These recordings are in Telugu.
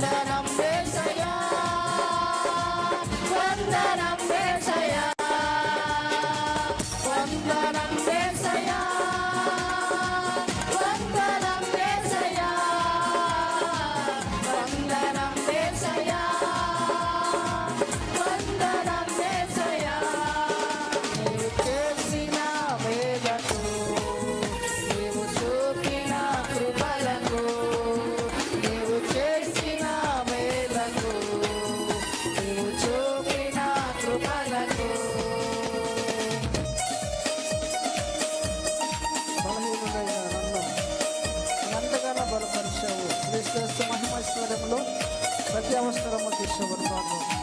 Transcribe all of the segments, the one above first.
That I'm missing. చేస్తే మహిమ స్థలంలో ప్రతి అవసరము తీర్చబడతాను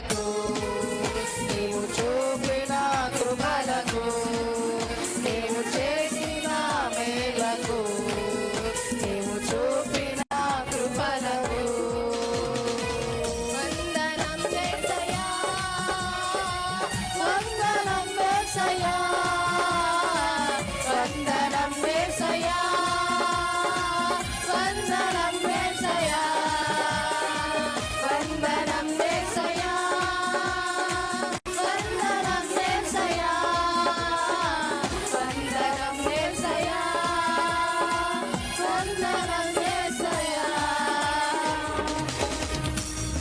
కృపలకు నీవు చూపిన కృపలకు నేను చేసిన మేలకు నీవు చూపిన కృపలకు వందనం వందనం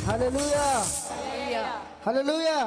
హల్లెలూయా హల్లెలూయా